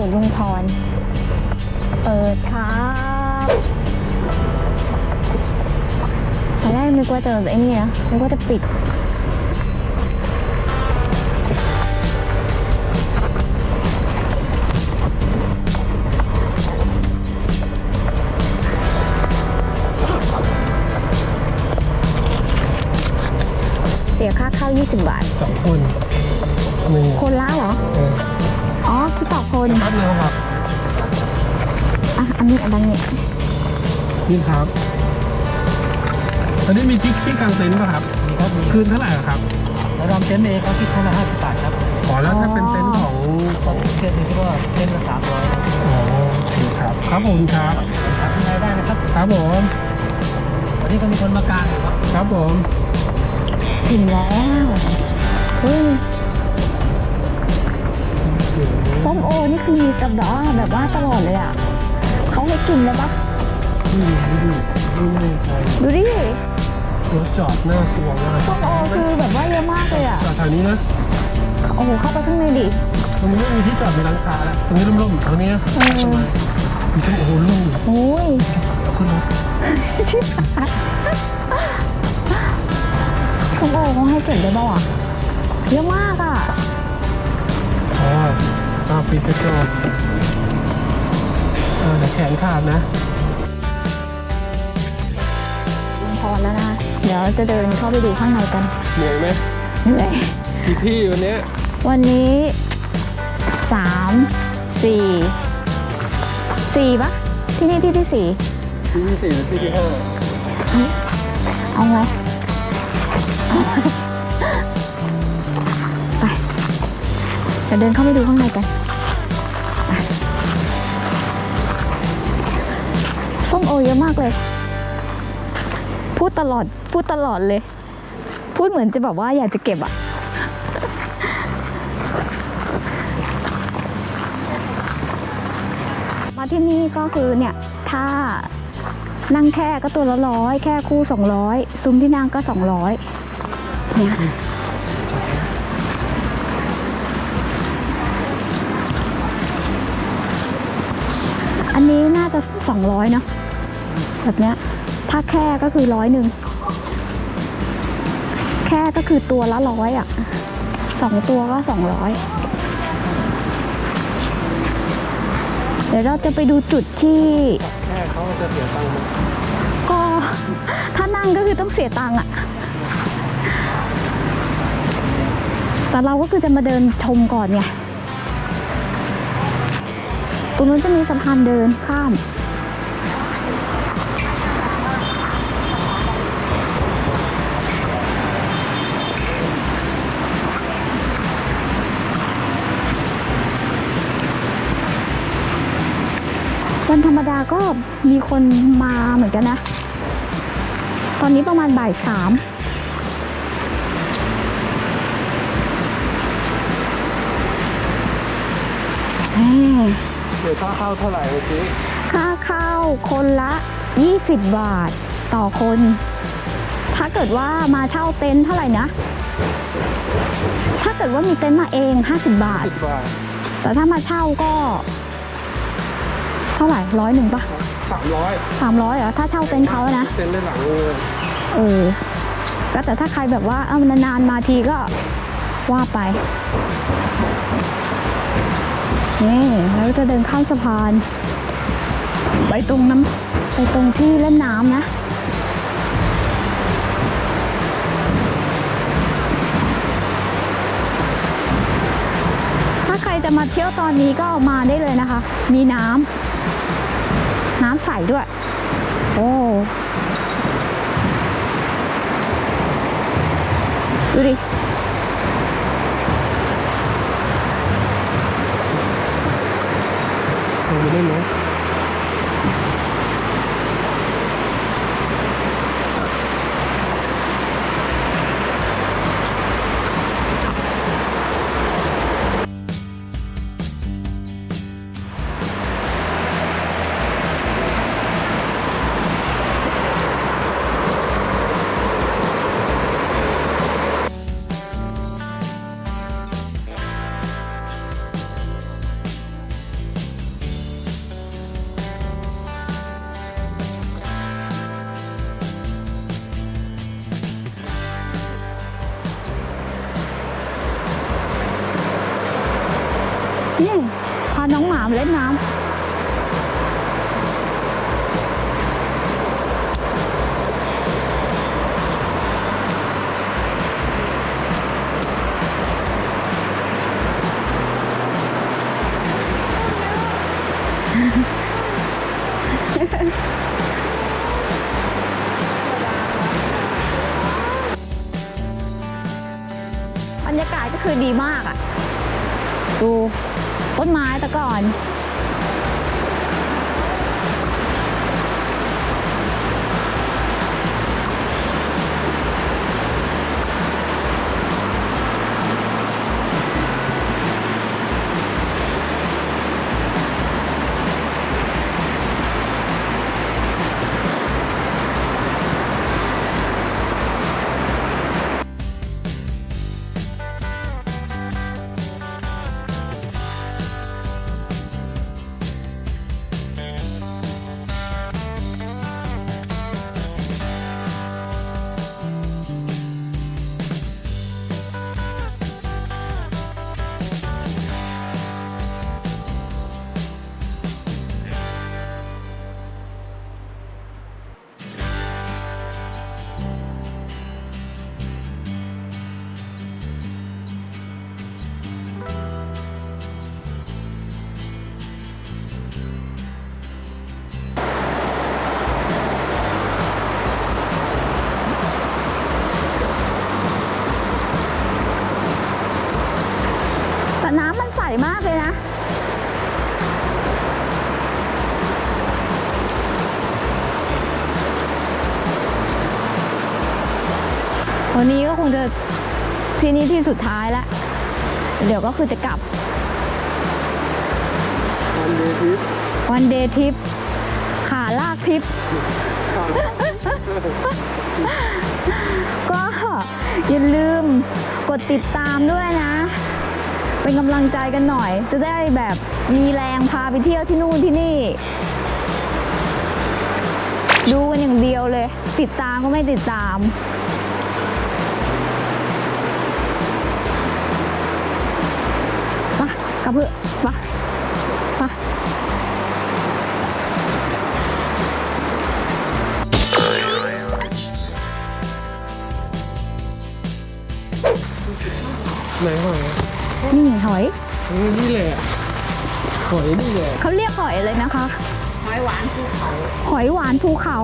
วนลุงพร เปิดครับตอนแรกนึกว่าจะไอ้นี่นะนึกว่าจะปิดเสียค่าเข้า 20 บาทสองคน นนี้อันนั้นเนี่ยนี่ครับ ตอนนี้มีที่ที่กางเต็นท์ป่ะครับ มีครับมีคืนเท่าไหร่อะครับแล้วรำเต็นท์เองเขาคิดคนละห้าสิบบาทครับอ๋อแล้วถ้าเป็นเต็นท์ของของเต็นท์ที่ว่าเต็นท์ละสามร้อยครับอ๋อโอเคครับ ครับผมครับหาที่ไหนได้นะครับ ครับผมวันนี้ก็มีคนมากางอยู่ครับ ครับผมถึงแล้วเฮ้ยส้มโอนี่คือมีกับดอกแบบว่าตลอดเลยอะเขา ให้กินเลยปะนี่นี่นี่นี่ใช่ดูดิรถจอดหน้ากลัวมากส้มโอคือแบบว่าเยอะมากเลยอะจอดทางนี้นะโอ้โหเข้าไปข้างในดิตรงนี้ไม่มีที่จอดมีร้านค้าแล้วตรงนี้ร่มๆตรงนี้นะเออทำไมมีส้มโอลูกโอ้ยเอาขึ้นรถส้มโอเขาให้เก็บได้ปะวะเยอะมากอะอ๋อตาปิดไปก่อน เออเดี๋ยวแขนขาดนะ พอแล้วนะ เดี๋ยวจะเดินเข้าไปดูข้างในกันเหนื่อยไหมเหนื่อยกี่ที่วันเนี้ยวันนี้สามสี่สี่ปะที่นี่ที่ที่สี่ที่ที่สี่หรือที่ที่ห้าเอาไงไปเดี๋ยวเดินเข้าไปดูข้างในกัน ส้มโอเยอะมากเลย พูดตลอดพูดตลอดเลย พูดเหมือนจะแบบว่าอยากจะเก็บอะมาที่นี่ก็คือเนี่ย ถ้านั่งแค่ก็ตัวละร้อยแค่คู่สองร้อยซุ้มที่นั่งก็สองร้อยเนี่ย 200เนาะแบบเนี้ยถ้าแค่ก็คือร้อยหนึ่งแค่ก็คือตัวละร้อยอะสองตัวก็สองร้อยเดี๋ยวเราจะไปดูจุดที่แค่เขาจะเสียตังค์ก็ถ้านั่งก็คือต้องเสียตังค์อะแต่เราก็คือจะมาเดินชมก่อนไงตรงนั้นจะมีสะพานเดินข้าม รรมดาก็มีคนมาเหมือนกันนะ ตอนนี้ประมาณบ่ายสามแหมเดี๋ยวค่าเข้าเท่าไหร่เมื่อกี้ค่าเข้าคนละ 20 บาทต่อคน ถ้าเกิดว่ามาเช่าเต็นท์เท่าไหร่นะ ถ้าเกิดว่ามีเต็นท์มาเอง 50 บาทสิบบาท แต่ถ้ามาเช่าก็เท่าไหร่ร้อยหนึ่งปะสามร้อยสามร้อยเหรอถ้าเช่าเต็นท์เขาอะนะเซ็นได้หลังเลยเออก็แต่ถ้าใครแบบว่าเออนานๆมาทีก็ว่าไปนี่แล้วจะเดินข้ามสะพาน ไปตรงน้ำไปตรงที่เล่นน้ำนะถ้าใครจะมาเที่ยวตอนนี้ก็มาได้เลยนะคะ มีน้ำน้ำ ใสด้วย โอ้ ดูดิลงไปเล่นาะ เล่นน้ำ บรรยากาศก็คือดีมากอะ่ะ ดูต้นไม้แต่ก่อน นะ วันนี้ก็คงจะที่นี่ที่สุดท้ายแล้วเดี๋ยวก็คือจะกลับ วันเดย์ทริปวันเดย์ทริปขาลากทริป ก็อย่าลืมกดติดตามด้วยนะ เป็นกำลังใจกันหน่อย จะได้แบบมีแรงพาไปเที่ยวที่นู่นที่นี่ ดูกันอย่างเดียวเลย ติดตามก็ไม่ติดตามไปกลับเพื่อะไปไปไหนหอย นี่หอยเออนี่แหละหอยนี่แหละเขาเรียกหอยอะไรนะคะ หอยหวานภูเขา หอยหวานภูเขา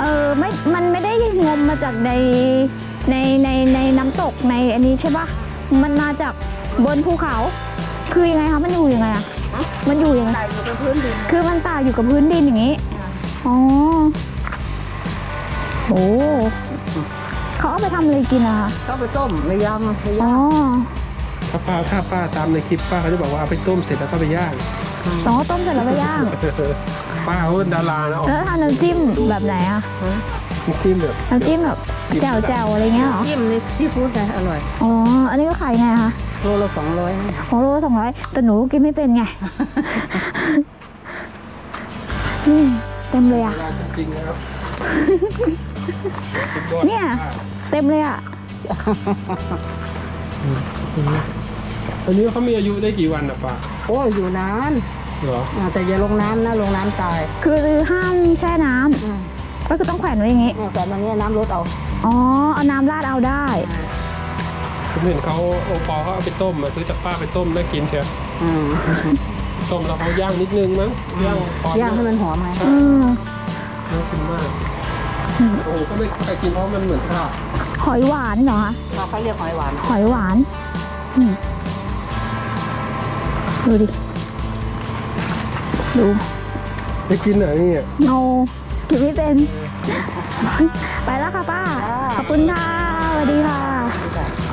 เออไม่ มันไม่ได้งมมาจากในในในในน้ำตกในอันนี้ใช่ปะมันมาจากบนภูเขา คือยังไงคะ มันอยู่ยังไงอะมันอยู่ยังไงใส่อยู่บนพื้นดิน คือมันตากอยู่กับพื้นดินอย่างนี้ อ๋อโหเขาเอาไปทำอะไรกินอะคะก็ไปต้มไปยำไปอ๋ย่าอง ถ้าป้าถ้าป้าตามในคลิปป้าเขาจะบอกว่าเอาไปต้มเสร็จแล้วก็ไปย่างอ๋อต้มเสร็จแล้วไปย่าง ป้าเขาเป็นดารานะออกแล้วทำน้ำจิ้มแบบไหนอะน้ำจิ้มแบบน้ำจิ้มแบบแจ่วแจ่วๆอะไรเงี้ยเหรอ จิ้มนี่ที่พูดไงอร่อยอ๋อ อันนี้ก็ขายไงคะโลละสองร้อยของโลสองร้อยแต่หนูกินไม่เป็นไงอืมเต็มเลยอะดาราจริงๆนะครับเนี่ย เต็มเลยอะ อันนี้เขามีอายุได้กี่วันอะป้าโอ้ยอยู่นานเหรออ่าแต่อย่าลงน้ำนะลงน้ำตายคือห้ามแช่น้ำอืมก็คือต้องแขวนไว้อย่างงี้ แต่ตอนนี้น้ำลดเอาอ๋อ เอาน้ำราดเอาได้ ผมเห็นเขาโอปอเขาเอาไปต้มมาซื้อจากป้าไปต้มน่ากินเชียวอืมต้มแล้วเขาย่างนิดนึงมั้งย่างพอย่างให้มันหอมไงอืมน่ากินมาก โอ้โหก็ไม่ใครกินเพราะมันเหมือนข้าวหอยหวานเหรอคะเขาเรียกหอยหวาน หอยหวานอืมดูดิ ดูไม่กินเหรอนี่โนกินไม่เป็น ไปแล้วค่ะป้า ขอบคุณค่ะสวัสดีค่ะ